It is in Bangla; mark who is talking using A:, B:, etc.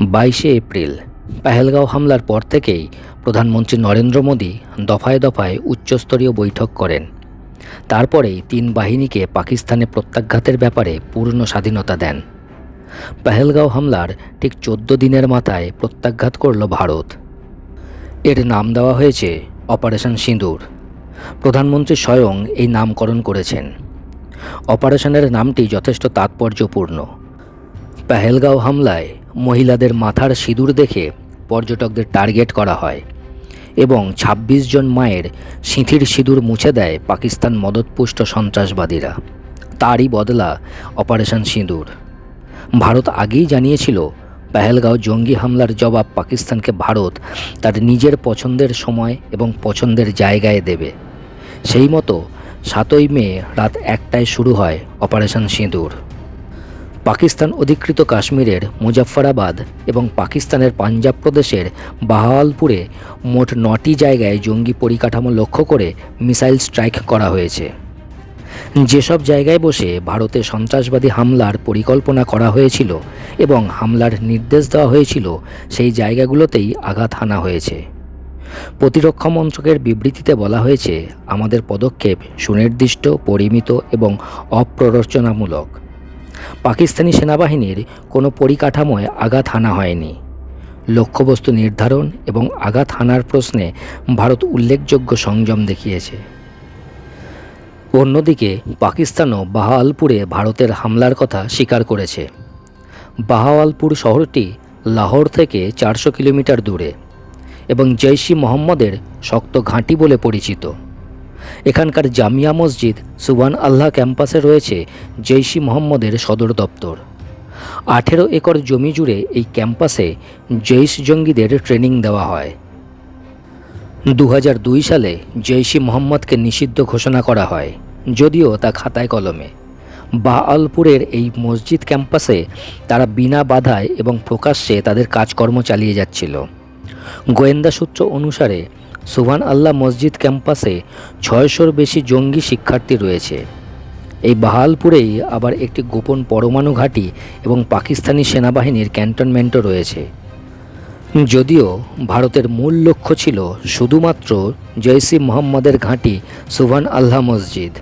A: বাইশে এপ্রিল, পেহেলগাঁও হামলার পর থেকেই প্রধানমন্ত্রী নরেন্দ্র মোদী দফায় দফায় উচ্চস্তরীয় বৈঠক করেন। তারপরেই তিন বাহিনীকে পাকিস্তানে প্রত্যাঘাতের ব্যাপারে পূর্ণ স্বাধীনতা দেন। পেহেলগাঁও হামলার ঠিক চোদ্দ দিনের মাথায় প্রত্যাঘাত করল ভারত। এর নাম দেওয়া হয়েছে অপারেশন সিঁদুর। প্রধানমন্ত্রী স্বয়ং এই নামকরণ করেছেন। অপারেশনের নামটি যথেষ্ট তাৎপর্যপূর্ণ। পেহেলগাঁও হামলায় মহিলাদের মাথার সিঁদুর দেখে পর্যটকদের টার্গেট করা হয় এবং ২৬ জন মায়ের সিঁথির সিঁদুর মুছে দেয় পাকিস্তান মদতপুষ্ট সন্ত্রাসবাদীরা। তারই বদলা অপারেশন সিঁদুর। ভারত আগেই জানিয়েছিল, পেহেলগাঁও জঙ্গি হামলার জবাব পাকিস্তানকে ভারত তার নিজের পছন্দের সময় এবং পছন্দের জায়গায় দেবে। সেই মতো সাতই মে রাত একটায় শুরু হয় অপারেশন সিঁদুর। পাকিস্তান অধিকৃত কাশ্মীরের মুজাফফরাবাদ এবং পাকিস্তানের পাঞ্জাব প্রদেশের বাহাওয়ালপুরে মোট নটি জায়গায় জঙ্গি পরিকাঠামো লক্ষ্য করে মিসাইল স্ট্রাইক করা হয়েছে। যেসব জায়গায় বসে ভারতে সন্ত্রাসবাদী হামলার পরিকল্পনা করা হয়েছিল এবং হামলার নির্দেশ দেওয়া হয়েছিল, সেই জায়গাগুলোতেই আঘাত হানা হয়েছে। প্রতিরক্ষা মন্ত্রকের বিবৃতিতে বলা হয়েছে, আমাদের পদক্ষেপ সুনির্দিষ্ট, পরিমিত এবং অপ্ররোচনামূলক। পাকিস্তানি সেনাবাহিনীর কোনো পরিকাঠামোয় আঘাত হানা হয়নি। লক্ষ্যবস্তু নির্ধারণ এবং আঘাত হানার প্রশ্নে ভারত উল্লেখযোগ্য সংযম দেখিয়েছে। অন্যদিকে, পাকিস্তানও বাহাওয়ালপুরে ভারতের হামলার কথা স্বীকার করেছে। বাহাওয়ালপুর শহরটি লাহোর থেকে চারশো কিলোমিটার দূরে এবং জৈশি মোহাম্মদের শক্ত ঘাঁটি বলে পরিচিত। এখানকার জামিয়া মসজিদ সুবান আল্লাহ ক্যাম্পাসে রয়েছে জৈশি মোহাম্মদের সদর দপ্তর। আঠেরো একর জমি জুড়ে এই ক্যাম্পাসে জৈশ জঙ্গিদের ট্রেনিং দেওয়া হয়। দু হাজার দুই সালে জৈশি মোহাম্মদকে নিষিদ্ধ ঘোষণা করা হয়, যদিও তা খাতায় কলমে। বাআলপুরের এই মসজিদ ক্যাম্পাসে তারা বিনা বাধায় এবং প্রকাশ্যে তাদের কাজকর্ম চালিয়ে যাচ্ছিল। গোয়েন্দা সূত্র অনুসারে সুভান আল্লাহ মসজিদ ক্যাম্পাসে ছয়শোর বেশি জঙ্গি শিক্ষার্থী রয়েছে। এই বাহালপুরেই আবার একটি গোপন পরমাণু ঘাঁটি এবং পাকিস্তানি সেনাবাহিনীর ক্যান্টনমেন্টও রয়েছে। যদিও ভারতের মূল লক্ষ্য ছিল শুধুমাত্র জৈসি মোহাম্মদের ঘাঁটি সুভান আল্লাহ মসজিদ।